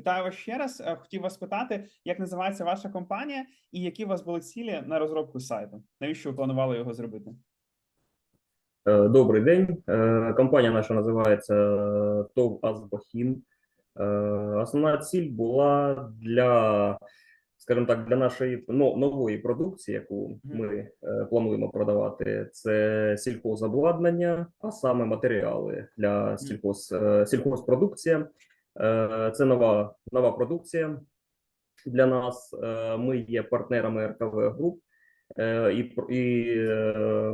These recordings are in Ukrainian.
Вітаю вас ще раз. Е, Хотів вас питати, як називається ваша компанія і які у вас були цілі на розробку сайту? Навіщо ви планували його зробити? Е, Добрий день. Е, Компанія наша називається ТОВ Азбахім. Е, Основна ціль була для, скажімо так, для нашої нової продукції, яку ми плануємо продавати, це сільхозобладнання, а саме матеріали для сільхоз, сільхозпродукція. Е, Це нова, нова продукція для нас. Е, Ми є партнерами РКВ Груп е, і, і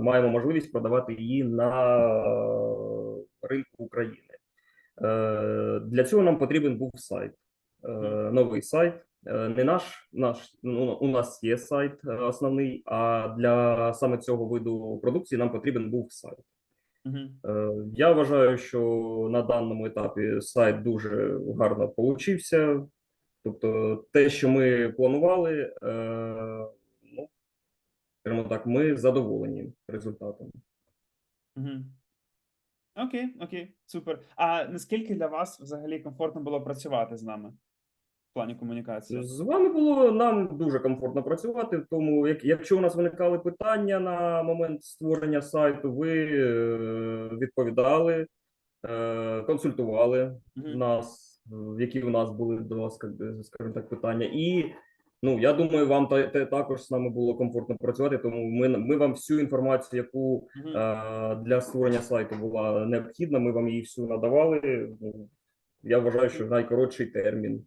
маємо можливість продавати її на ринку України. Для цього нам потрібен був сайт, новий сайт. Не наш, наш ну, у нас є сайт основний, а для саме цього виду продукції нам потрібен був сайт. Е, Я вважаю, що на даному етапі сайт дуже гарно получився. Тобто, те, що ми планували, е, ну, скажімо так, ми задоволені результатом. Мгм. Окей, окей, супер. А наскільки для вас взагалі комфортно було працювати з нами плані комунікації? З вами було нам дуже комфортно працювати. Тому, як, якщо у нас виникали питання на момент створення сайту, ви е, відповідали, е, консультували Мгм. нас, е, які у нас були до вас, скажімо так, питання. І ну я думаю, вам та, та- також з нами було комфортно працювати. Тому ми, ми вам всю інформацію, яку Мгм. е, для створення сайту була необхідна, ми вам її всю надавали. Ну, Я вважаю, що найкоротший термін.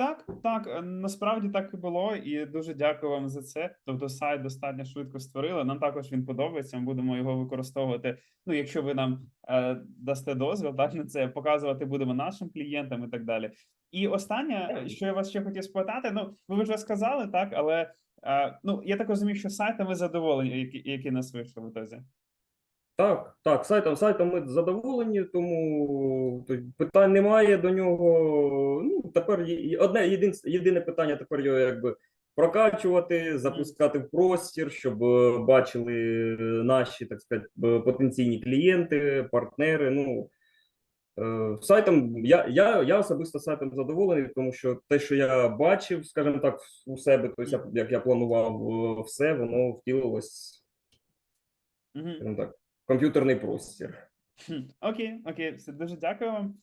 Так, так, е, насправді так і було, і дуже дякую вам за це. Тобто, сайт достатньо швидко створили. Нам також він подобається. Ми будемо його використовувати. Ну, якщо ви нам е, дасте дозвіл, так на це показувати будемо нашим клієнтам і так далі. І останнє, що я вас ще хотів спитати. Ну, ви вже сказали, так, але е, ну я так розумію, що сайтом ви задоволені, які, які нас вийшли в ітозі. Так, так, сайтом, сайтом ми задоволені, тому питань немає до нього. Ну, тепер одне єдин, єдине питання тепер його якби прокачувати, запускати в простір, щоб е, бачили е, наші, так сказати, потенційні клієнти, партнери. Ну, е, сайтом я, я, я особисто сайтом задоволений, тому що те, що я бачив, скажімо так, у себе, тобто, як я планував все, воно втілилось, Угу. так, комп'ютерний простір. Окей, окей, все дуже дякую вам.